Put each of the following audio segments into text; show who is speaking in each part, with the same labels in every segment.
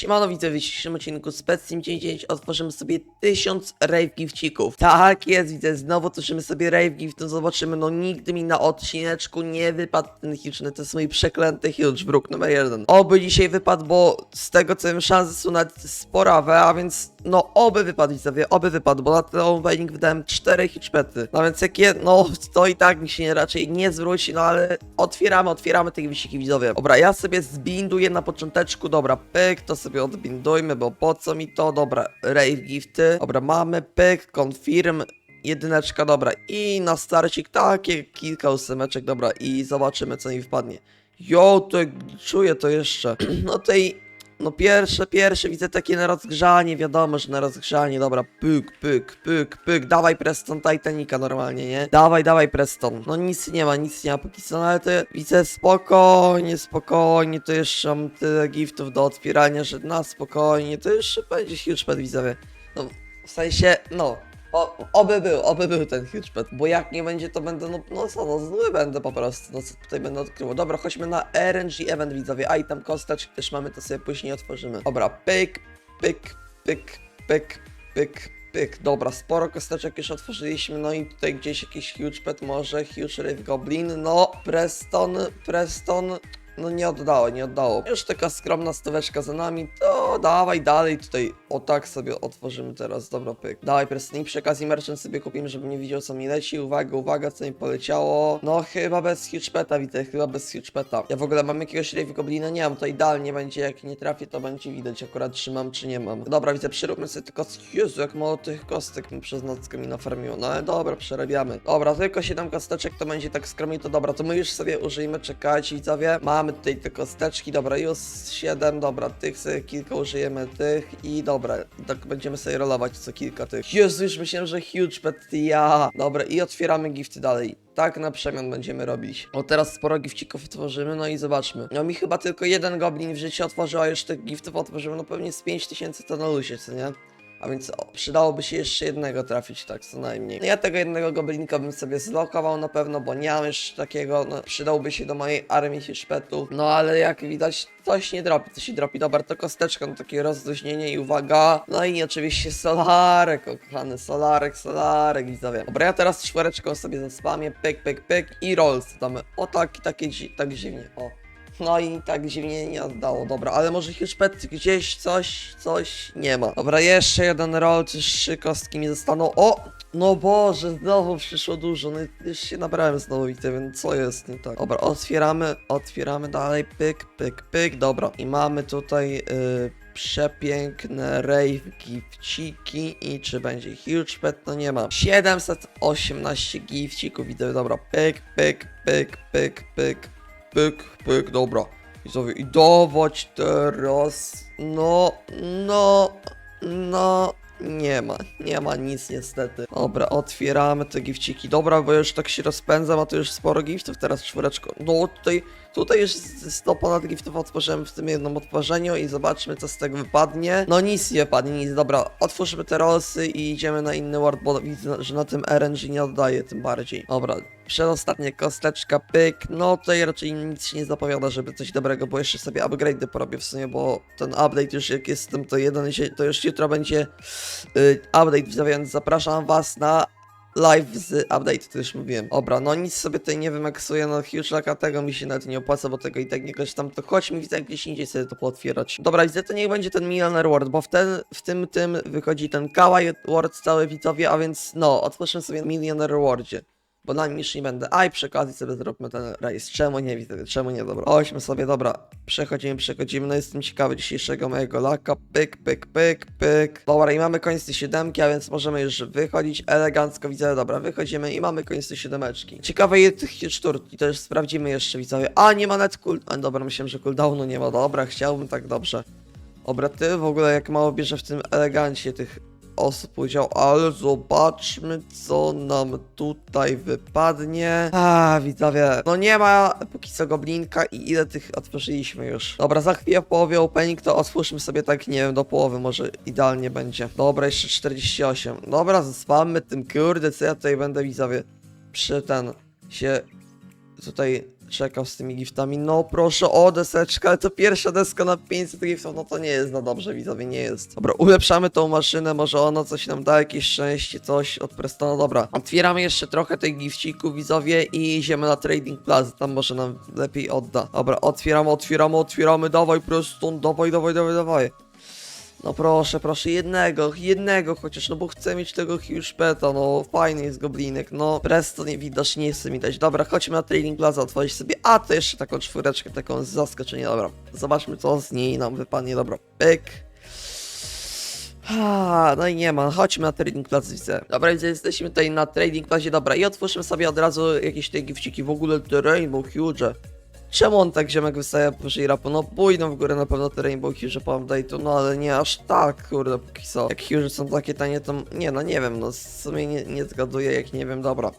Speaker 1: Siemano, widzę w dzisiejszym odcinku Specim 99 otworzymy sobie 1000 rave gifcików. Tak jest, widzę, znowu otworzymy sobie rave gift, no zobaczymy, no nigdy mi na odcineczku nie wypadł ten huge, to jest mój przeklęty huge, bruk numer jeden. Oby dzisiaj wypadł, bo z tego co wiem, szanse są nawet sporawe, a więc no oby wypadł widzowie, oby wypadł, bo na ten opening wydałem 4 huge pety. No więc jak je, no to i tak mi się raczej nie zwróci, no ale otwieramy, otwieramy te wisiki widzowie. Dobra, ja sobie zbinduję na począteczku, dobra, pyk, to sobie odbindujmy, bo po co mi to, dobra, rave gifty, dobra, mamy pyk, confirm, jedyneczka, dobra, i na starcik takie kilka ósemeczek, dobra, i zobaczymy co mi wpadnie. Jo, to czuję to jeszcze. No tej no pierwsze, pierwsze, widzę takie na rozgrzanie, wiadomo, że na rozgrzanie, dobra, pyk, pyk, pyk, pyk, dawaj Preston Titanica normalnie, nie? Dawaj, dawaj Preston. No nic nie ma, nic nie ma póki co, no ale to widzę spokojnie, spokojnie, to jeszcze mam tyle giftów do otwierania, że na spokojnie, to jeszcze będzie huge pet widzowie. No, w sensie, no, o, oby był, oby był ten pet, bo jak nie będzie, to będę, no, no co, no zły będę po prostu, no co tutaj będę odkrywał. Dobra, chodźmy na RNG event widzowie, a i też mamy, to sobie później otworzymy. Dobra, pyk, pyk, pyk, pyk, pyk, pyk, dobra, sporo kosteczek już otworzyliśmy, no i tutaj gdzieś jakiś huge pet może, huge rave goblin, no, Preston, Preston, no nie oddało, nie oddało. Już taka skromna stóweczka za nami, to dawaj dalej tutaj. O tak sobie otworzymy teraz, dobra pyk. Dawaj Preston i przy okazji merchant sobie kupimy, żeby nie widział co mi leci. Uwaga, uwaga, co mi poleciało. No chyba bez huge peta, widzę, chyba bez huge peta. Ja w ogóle mam jakiegoś rave goblina, nie mam, to idealnie będzie, jak nie trafię, to będzie widać akurat czy mam, czy nie mam. Dobra, widzę, przeróbmy sobie tylko, Jezu, jak mało tych kostek mi przez nockę mi nafarmiło. No ale dobra, przerabiamy. Dobra, tylko 7 kosteczek, to będzie tak skromnie, to dobra, to my już sobie użyjemy, czekajcie widzowie. Mamy tutaj te kosteczki, dobra, już 7, dobra, tych sobie kilka użyjemy, tych i dobra, tak będziemy sobie rolować co kilka tych. Jezu, już myślałem, że huge pet, ja. Dobra, i otwieramy gifty dalej. Tak na przemian będziemy robić. O, teraz sporo gifcików otworzymy, no i zobaczmy. No mi chyba tylko jeden goblin w życiu otworzył, a już tych giftów otworzymy, no pewnie z 5000 to na lusie, co nie? A więc o, przydałoby się jeszcze jednego trafić, tak co najmniej. No ja tego jednego goblinka bym sobie zlokował na pewno, bo nie mam jeszcze takiego, no przydałby się do mojej armii hiszpetów. No ale jak widać, coś nie dropi, coś się dropi. Dobra, to kosteczka, no takie rozluźnienie i uwaga. No i oczywiście solarek, o kochany, solarek, solarek, widzowie. Dobra, ja teraz czwóreczką sobie zaspamię, pyk, pyk, pyk i rolls damy. O tak, takie, tak dziwnie, o. No i tak dziwnie nie oddało, dobra, ale może Hiszpet gdzieś coś, coś nie ma. Dobra, jeszcze jeden roll, czy trzy kostki mi zostaną. O! No Boże, znowu przyszło dużo, no już się nabrałem znowu widzę, więc co jest nie tak? Dobra, otwieramy, otwieramy dalej, pyk, pyk, pyk, dobra. I mamy tutaj y, przepiękne rave gifciki i czy będzie huge pet? No nie ma. 718 gifcików widzę, dobra, pyk, pyk, pyk, pyk, pyk, pyk, pyk, dobra. I sobie, i teraz, no, no, no, nie ma, nie ma nic niestety. Dobra, otwieramy te gifciki. Dobra, bo już tak się rozpędzam, a to już sporo giftów teraz czwóreczko. No tutaj, tutaj już z 100 ponad giftów otworzyłem w tym jednym otworzeniu i zobaczmy co z tego wypadnie. No nic nie wypadnie, nic. Dobra, otwórzmy te rolsy i idziemy na inny ward, bo widzę, że na tym RNG nie oddaje tym bardziej. Dobra, przedostatnia kosteczka, pyk. No tutaj raczej nic się nie zapowiada, żeby coś dobrego, bo jeszcze sobie upgrade'y porobię w sumie, bo ten update już jak jestem to jeden, to już jutro będzie y, update, więc zapraszam was na live z update, to już mówiłem. Dobra, no nic sobie tutaj nie wymaksuję, no huge laka tego mi się nawet nie opłaca, bo tego i tak nie kosztam, to chodźmy widzę jak gdzieś indziej sobie to pootwierać. Dobra, widzę, to niech będzie ten Millionaire World, bo w, ten, w tym, tym wychodzi ten Kawaii World cały widzowie, a więc no, otwórzmy sobie Millionaire Worldzie. Bo na nim już nie będę. A i przy okazji sobie zróbmy ten rejs. Czemu nie widzę? Czemu nie? Dobra. Chodźmy sobie, dobra. Przechodzimy, przechodzimy. No jestem ciekawy dzisiejszego mojego laka. Pyk, pyk, pyk, pyk. Dobra, i mamy koniec tej siódemki, a więc możemy już wychodzić elegancko. Widzę, dobra, wychodzimy i mamy koniec tej siódemeczki. Ciekawe ile tych szturki, to już sprawdzimy jeszcze, widzowie. A, nie ma net cool... A, dobra, myślałem, że cooldownu nie ma. Dobra, chciałbym tak dobrze. Dobra, ty w ogóle jak mało bierze w tym elegancie tych osób udział, ale zobaczmy co nam tutaj wypadnie. A, widzowie, no nie ma póki co goblinka i ile tych otworzyliśmy już. Dobra, za chwilę połowie opening to otwórzmy sobie tak, nie wiem, do połowy może idealnie będzie. Dobra, jeszcze 48. Dobra, zaspamy tym, kurde, co ja tutaj będę, widzowie, przy ten się tutaj czekał z tymi giftami. No proszę, o deseczka, ale to pierwsza deska na 500 giftów, no to nie jest za dobrze, widzowie, nie jest. Dobra, ulepszamy tą maszynę, może ona coś nam da, jakieś szczęście, coś od Prestona, dobra. Otwieramy jeszcze trochę tych gifcików, widzowie, i idziemy na Trading Plaza, tam może nam lepiej odda. Dobra, otwieramy, otwieramy, otwieramy, dawaj Preston, dawaj, dawaj, dawaj, dawaj. No proszę, proszę, jednego, jednego chociaż, no bo chcę mieć tego huge no fajny jest goblinek, no Presto nie widać, nie chce mi dać. Dobra, chodźmy na Trading Plaza, otworzyć sobie, a to jeszcze taką czwóreczkę, taką z zaskoczenia, dobra. Zobaczmy co z niej nam wypadnie, dobra, pyk. A, no i nie ma, chodźmy na Trading Plaza, widzę. Dobra, widzę, jesteśmy tutaj na Trading Plazie, dobra, i otwórzmy sobie od razu jakieś te gifciki, w ogóle te Rainbow Huge. Czemu on tak ziomek wystawia powyżej rapu? No pójdą w górę na pewno te Rainbow Huge po update'u, no ale nie aż tak, kurde, póki co. Jak Huge są takie tanie, to nie, no nie wiem, no w sumie nie, nie zgaduję, jak nie wiem, dobra.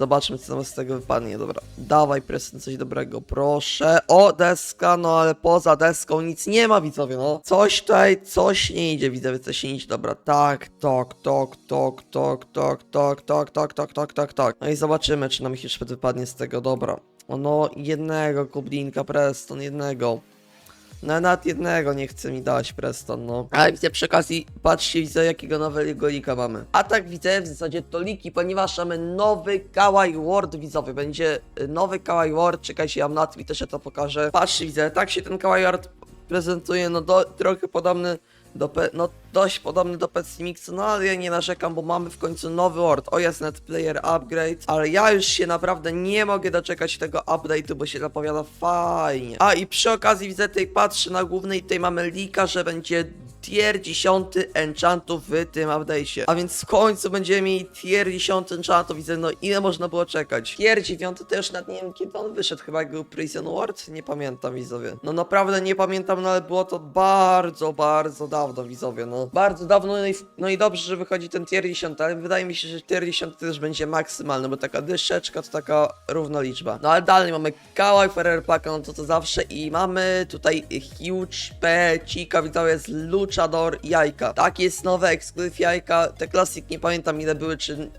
Speaker 1: Zobaczmy, co nam z tego wypadnie, dobra. Dawaj, Preston, coś dobrego, proszę. O, deska, no ale poza deską nic nie ma, widzowie, no. Coś tutaj, coś nie idzie, widzowie, coś nie idzie, dobra. Tak, tok, tok, tok, tok, tok, tok, tok, tok, tok, tok, tok, tok. No i zobaczymy, czy nam Huge wypadnie z tego, dobra. O, No, jednego kublinka, Preston, jednego. No, nawet jednego nie chce mi dać Preston, no. Ale widzę przy okazji, patrzcie, widzę jakiego nowego lika mamy. A tak widzę w zasadzie to liki, ponieważ mamy nowy Kawaii World widzowy. Będzie y, nowy Kawaii World, czekajcie, ja na Twitterze to pokażę. Patrzcie, widzę, tak się ten Kawaii World prezentuje, no do, trochę podobny do no dość podobny do Pessimixa, no ale ja nie narzekam, bo mamy w końcu nowy Word. O jest net player upgrade, ale ja już się naprawdę nie mogę doczekać tego update'u, bo się zapowiada fajnie. A i przy okazji widzę tutaj patrzę na głównej, tutaj mamy lika, że będzie tier 10 enchantów w tym update'cie. A więc w końcu będziemy mieli tier 10 enchantów, widzę, no ile można było czekać. Tier 9 to już nawet nie wiem kiedy on wyszedł, chyba jak był Prison World? Nie pamiętam widzowie. No naprawdę nie pamiętam, no ale było to bardzo, bardzo dawno widzowie, no. Bardzo dawno, no i, no i dobrze, że wychodzi ten tier 10, ale wydaje mi się, że tier 10 też będzie maksymalny, bo taka dyszeczka to taka równa liczba. No ale dalej mamy Kawaii Ferrer Paka, no to to zawsze i mamy tutaj huge pecika, widzowie, z Luchador jajka. Tak jest nowe ekskluzyw jajka, te klasik nie pamiętam ile były, czy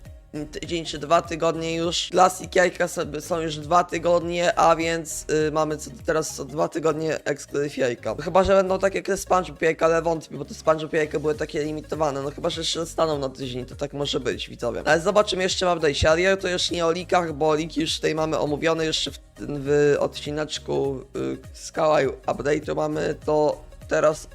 Speaker 1: tydzień czy dwa tygodnie już. Classic jajka są już dwa tygodnie, a więc y, mamy co, teraz co dwa tygodnie ekskluzyw jajka. Chyba, że będą takie jak te SpongeBob jajka, ale wątpię, bo te SpongeBob jajka były takie limitowane. No chyba, że jeszcze zostaną na tydzień, to tak może być, widzowie. Ale zobaczymy jeszcze w update'cie, ale ja to już nie o likach, bo liki już tutaj mamy omówione jeszcze w, w odcineczku y, z Kawaii update'u mamy, to teraz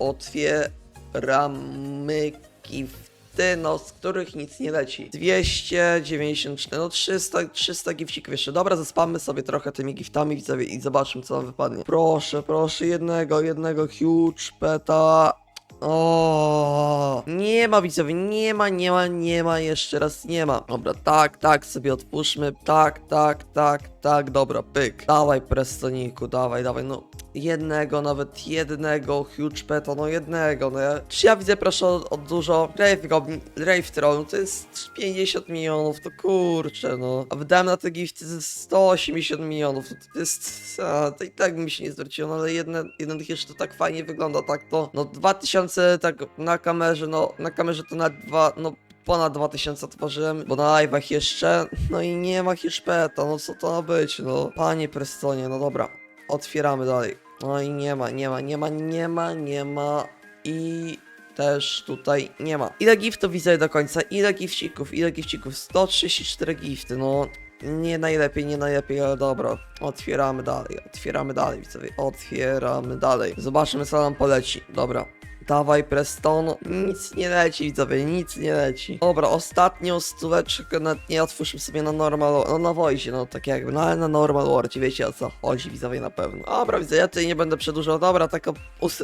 Speaker 1: otwieramy kif ty, no, z których nic nie leci. 294, no 300, 300 gifcików jeszcze. Dobra, zaspamy sobie trochę tymi giftami, widzowie, i zobaczmy, co nam wypadnie. Proszę, proszę, jednego, jednego huge peta. O, nie ma widzowie, nie ma, nie ma, nie ma, jeszcze raz nie ma. Dobra, tak, tak, sobie otwórzmy, tak, tak, tak, tak, dobra, pyk. Dawaj, Prestoniku, dawaj, dawaj, no. Jednego, nawet jednego, huge peta, no jednego, no ja, czy ja widzę proszę o, o dużo, Rave Goblin, Rave Troll, no to jest 50 milionów, to kurczę, no. A wydałem na te gifty ze 180 milionów, no to jest, a, to i tak mi się nie zwróciło, no ale jedne, jeden jeszcze to tak fajnie wygląda, tak to, no 2000 tak na kamerze, no na kamerze to na dwa, no ponad 2000 tworzyłem, bo na live'ach jeszcze, no i nie ma hiszpeta, no co to ma być, no. Panie Prestonie, no dobra, otwieramy dalej. No i nie ma, nie ma, nie ma, nie ma, nie ma i też tutaj nie ma. Ile giftów widzę do końca? Ile gifcików? Ile gifcików? 134 gifty, no nie najlepiej, nie najlepiej, ale dobra. Otwieramy dalej, otwieramy dalej, widzowie. Otwieramy dalej. Zobaczymy, co nam poleci. Dobra. Dawaj, Preston. Nic nie leci, widzowie, nic nie leci. Dobra, ostatnią stóweczkę na, nie otwórzmy sobie na normal, no na wojsie, no tak jakby, no ale na normal wordzie, wiecie o co chodzi, widzowie, na pewno. Dobra, widzę, ja tutaj nie będę przedłużał, dobra, taka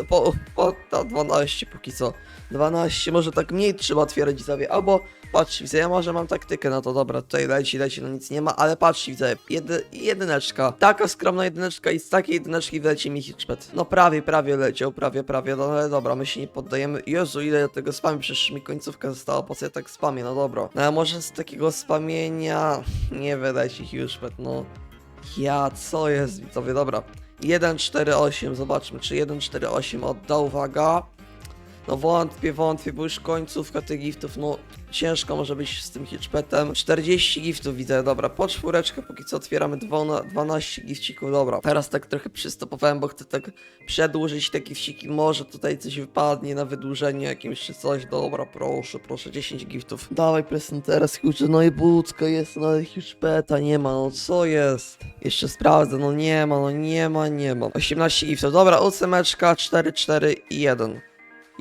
Speaker 1: po, po, ta 12 póki co. 12, może tak mniej trzeba otwierać, widzowie, albo Patrz, widzę, ja może mam taktykę na to, dobra, tutaj leci, leci, no nic nie ma, ale patrz, widzę, jedy, jedyneczka, taka skromna jedyneczka i z takiej jedyneczki wleci mi hitchpet. No prawie, prawie leciał, prawie, prawie, no ale dobra, my się nie poddajemy. Jezu, ile ja tego spamię, przecież mi końcówka została, po co ja tak spamię, no dobra. No a może z takiego spamienia nie wyleci hitchpet, no. Ja, co jest, widzowie, dobra. 148, zobaczmy, czy 148 odda, uwaga. No wątpię, wątpię, bo już końcówka tych giftów, no ciężko może być z tym hitchpetem. 40 giftów widzę, dobra, po czwóreczkę, póki co otwieramy dwona- 12 gifcików, dobra. Teraz tak trochę przystopowałem, bo chcę tak przedłużyć te gifciki, może tutaj coś wypadnie na wydłużenie jakimś czy coś, dobra, proszę, proszę, 10 giftów. Dawaj prezent teraz, kurczę, no i budka jest, no ale hitchpeta nie ma, no co jest? Jeszcze sprawdzę, no nie ma, no nie ma, nie ma. 18 giftów, dobra, ósemeczka, 4, 4 i 1.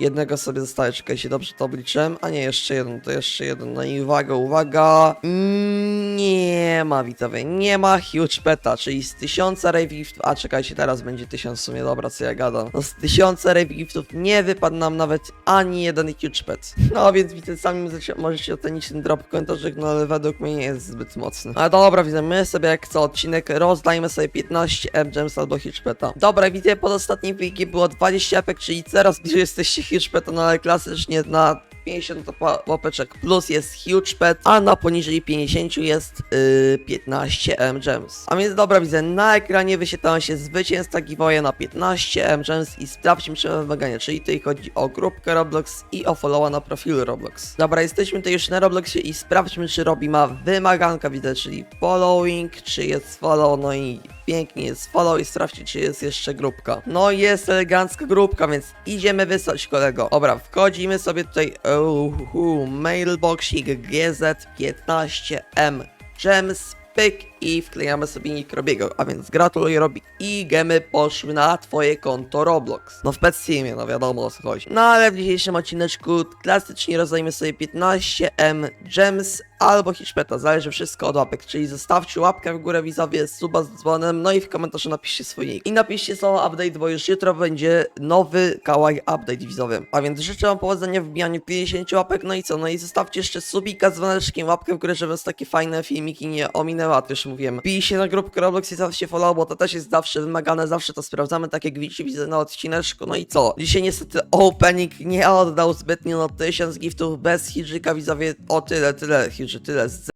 Speaker 1: Jednego sobie zostaje, czekajcie, dobrze to obliczyłem. A nie, jeszcze jeden, to jeszcze jeden. No i uwaga, uwaga. Mm, Nie ma widzowie, nie ma huge peta, czyli z tysiąca rave giftów, a czekajcie, teraz będzie tysiąc w sumie, dobra, co ja gadam. No z tysiąca rave giftów nie wypadł nam nawet ani jeden huge pet. No więc widzę, sami możecie- ocenić ten drop w komentarzach, no ale według mnie nie jest zbyt mocny. Ale dobra, widzę, my sobie jak co odcinek rozdajmy sobie 15 M-Gems albo huge peta. Dobra, widzę, pod ostatnim wiki było 20 epek, czyli coraz bliżej jesteście peta, no ale klasycznie na 50 to pa- łapeczek plus jest huge pet, a na poniżej 50 jest yy, 15 M gems. A więc dobra, widzę na ekranie wyświetlają się zwycięzca giveaway na 15 M gems i sprawdźmy czy wymagania, czyli tutaj chodzi o grupkę Roblox i o followa na profilu Roblox. Dobra, jesteśmy tutaj już na Robloxie i sprawdźmy czy Robi ma wymaganka, widzę, czyli following, czy jest follow, no i pięknie jest follow i sprawdźcie czy jest jeszcze grupka. No jest elegancka grupka, więc idziemy wysłać kolego. Dobra, wchodzimy sobie tutaj uhu, mailboxik GZ15M Gems pyk i wklejamy sobie nick Robiego, a więc gratuluję Robi i gemy poszły na twoje konto Roblox. No w Pet Steamie, no wiadomo o co chodzi. No ale w dzisiejszym odcineczku klasycznie rozdajemy sobie 15M Gems albo Hitchpeta, zależy wszystko od łapek, czyli zostawcie łapkę w górę widzowie, suba z dzwonem, no i w komentarzu napiszcie swój nick. I napiszcie słowo update, bo już jutro będzie nowy kawaii update widzowie. A więc życzę wam powodzenia w wbijaniu 50 łapek, no i co, no i zostawcie jeszcze subika z dzwoneczkiem, łapkę w górę, żeby was takie fajne filmiki nie ominęły, a to mówiłem. Bijcie na grupkę Roblox i zawsze follow, bo to też jest zawsze wymagane, zawsze to sprawdzamy, tak jak widzicie, widzę na odcineczku, no i co? Dzisiaj niestety opening nie oddał zbytnio, no 1000 giftów bez Hidżyka widzowie, o tyle, tyle Hidży, tyle z